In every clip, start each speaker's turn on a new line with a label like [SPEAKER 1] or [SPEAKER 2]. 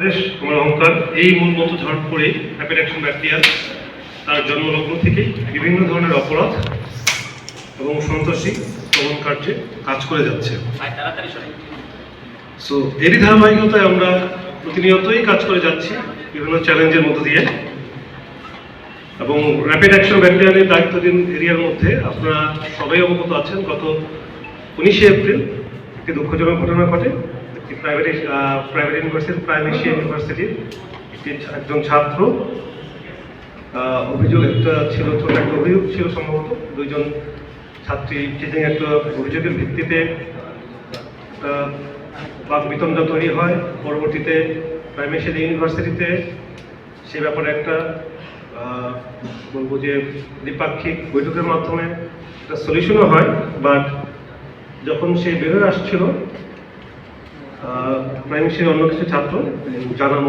[SPEAKER 1] বাংলাদেশ আমার অহংকার এই মূল মতো ঝড় পড়ে র্যাপিড অ্যাকশন ব্যাটালিয়ান তার জন্মলগ্ন থেকেই বিভিন্ন ধরনের অপরাধ এবং সন্ত্রাসী দমন কার্যে কাজ করে যাচ্ছে। সো এরই ধারাবাহিকতায় আমরা প্রতিনিয়তই কাজ করে যাচ্ছি বিভিন্ন চ্যালেঞ্জের মধ্য দিয়ে। এবং র্যাপিড অ্যাকশন ব্যাটালিয়ানের দায়িত্বাধীন এরিয়ার মধ্যে আপনারা সবাই অবগত আছেন গত উনিশে এপ্রিল একটি দুঃখজনক ঘটনা ঘটে। একটি private private university Prime Asia ইউনিভার্সিটির একটি একজন ছাত্র। অভিযোগ একটা ছিল, ছোট একটা অভিযোগ ছিল সম্ভবত। দুইজন ছাত্রী চিটিং একটা অভিযোগের ভিত্তিতে বাক বিতণ্ডা তৈরি হয়। পরবর্তীতে প্রাইম ইউনিভার্সিটিতে সে ব্যাপারে একটা বলব যে দ্বিপাক্ষিক বৈঠকের মাধ্যমে একটা সলিউশনও হয়। বাট যখন সে বেরোয় আসছিল প্রাইমেসির অন্য কিছু ছাত্র জানার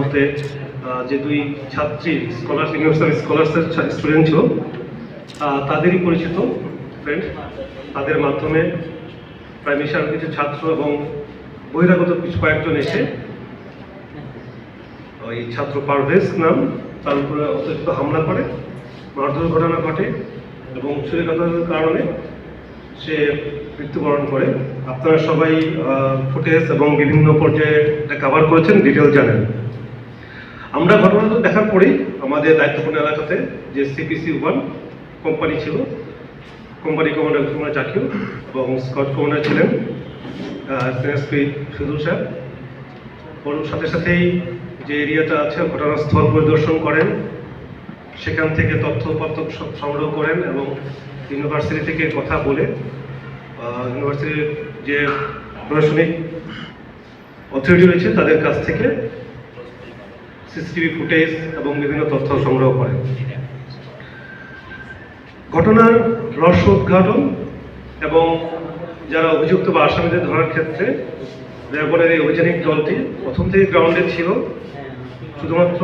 [SPEAKER 1] আহ, যে দুই ছাত্রী স্কলার ইউনিভার্সাল স্কলার্সের স্টুডেন্ট ছিল তাদেরই পরিচিত ফ্রেন্ড তাদের মাধ্যমে প্রাইমেশিয়ার কিছু ছাত্র এবং বহিরাগত কিছু কয়েকজন এসে ওই ছাত্র পারভেজ নাম তার উপরে অতিরিক্ত হামলা করে মারধর ঘটনা ঘটে এবং ছুরিকাঘাতের কারণে সে মৃত্যুবরণ করে। আপনারা সবাই ফুটেজ এবং বিভিন্ন পর্যায়ে কভার করেছেন ডিটেল জানেন। আমরা ঘটনাটা দেখার পরেই আমাদের দায়িত্বপূর্ণ এলাকাতে যে সিপিসি ওয়ান কোম্পানি ছিল কোম্পানি কমান্ডার কুমার জাকির এবং স্কট কমান্ডার ছিলেন এসপি সুদূর সাহেব ওর সাথে সাথেই যে এরিয়াটা আছে, ঘটনাস্থল পরিদর্শন করেন। সেখান থেকে সব সংগ্রহ করেন এবং ইউনিভার্সিটি থেকে কথা বলে ইউনিভার্সিটির যে প্রশাসনিক অথরিটি রয়েছে তাদের কাছ থেকে সিসিটিভি ফুটেজ এবং বিভিন্ন তথ্য সংগ্রহ করে। ঘটনার রহস্য উদ্ঘাটন এবং যারা অভিযুক্ত বা আসামিদের ধরার ক্ষেত্রে র্যাবনের এই অভিযানিক দলটি প্রথম থেকে গ্রাউন্ডে ছিল। শুধুমাত্র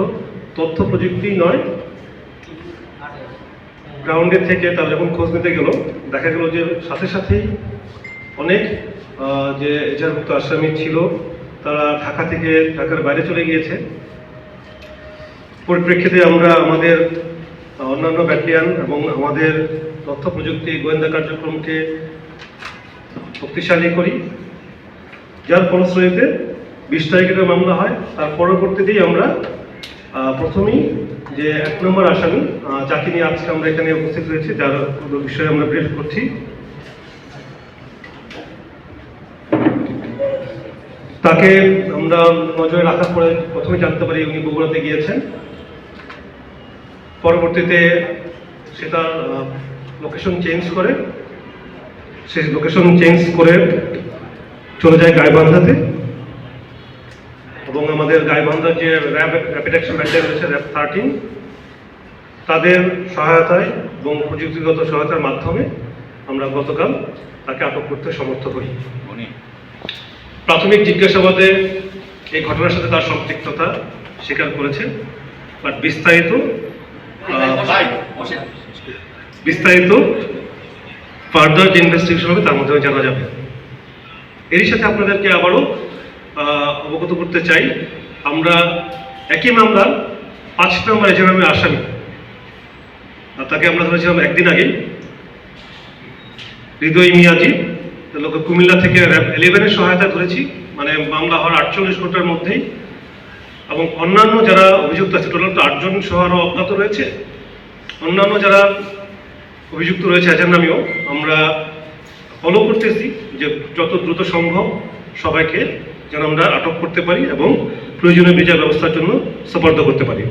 [SPEAKER 1] তথ্য প্রযুক্তি নয় গ্রাউন্ডে থেকে তারা যখন খোঁজ নিতে গেল, দেখা গেল যে সাথে সাথেই অনেক যে এজাহারভুক্ত আসামি ছিল, তারা ঢাকা থেকে ঢাকার বাইরে চলে গিয়েছে। পরিপ্রেক্ষিতে আমরা আমাদের অন্যান্য ব্যাটালিয়ান এবং আমাদের তথ্য প্রযুক্তি গোয়েন্দা কার্যক্রমকে শক্তিশালী করি। যার ফলশ্রুতিতে বিশ তারিখের মামলা হয়, তার পরবর্তীতেই আমরা প্রথমেই যে এক নম্বর আসামি যাকে নিয়ে আজকে আমরা এখানে উপস্থিত হয়েছি যার বিষয়ে আমরা ব্রিফ করছি। তাকে আমরা নজরে রাখার পরে প্রথমে জানতে পারি উনি বগুড়াতে গিয়েছেন। পরবর্তীতে সে তার লোকেশন চেঞ্জ করে, সে লোকেশন চেঞ্জ করে চলে যায় গাইবান্ধাতে। এবং আমাদের গাইবান্ধার যে র্যাব র্যাপিড অ্যাকশন ব্যাটালিয়ন রয়েছে র্যাব থার্টিন তাদের সহায়তায় এবং প্রযুক্তিগত সহায়তার মাধ্যমে আমরা গতকাল তাকে আটক করতে সমর্থ হই প্রাথমিক জিজ্ঞাসাবাদে এই ঘটনার সাথে তার সম্পৃক্ততা স্বীকার করেছে বাট বিস্তারিত বিস্তারিত ফার্দার যে ইনভেস্টিগেশন হবে তার মাধ্যমে জানা যাবে। এরই সাথে আপনাদেরকে আবারও অবগত করতে চাই, আমরা একই মামলার পাঁচ নম্বর এজাহারে আসামি। তাকে আমরা ধরেছিলাম একদিন আগেই হৃদয় মিয়াজি লোক কুমিল্লা থেকে র্যাব ইলেভেনের সহায়তা ধরেছি। মানে মামলা হওয়ার আটচল্লিশ ঘণ্টার মধ্যেই। এবং অন্যান্য যারা অভিযুক্ত আছে, টোটাল তো আটজন সহ আরও অজ্ঞাত রয়েছে। অন্যান্য যারা অভিযুক্ত রয়েছে এজার নামেও আমরা ফলো করতেছি যে যত দ্রুত সম্ভব সবাইকে যেন আমরা আটক করতে পারি এবং প্রয়োজনীয় বিচার ব্যবস্থার জন্য সপর্দ করতে পারি।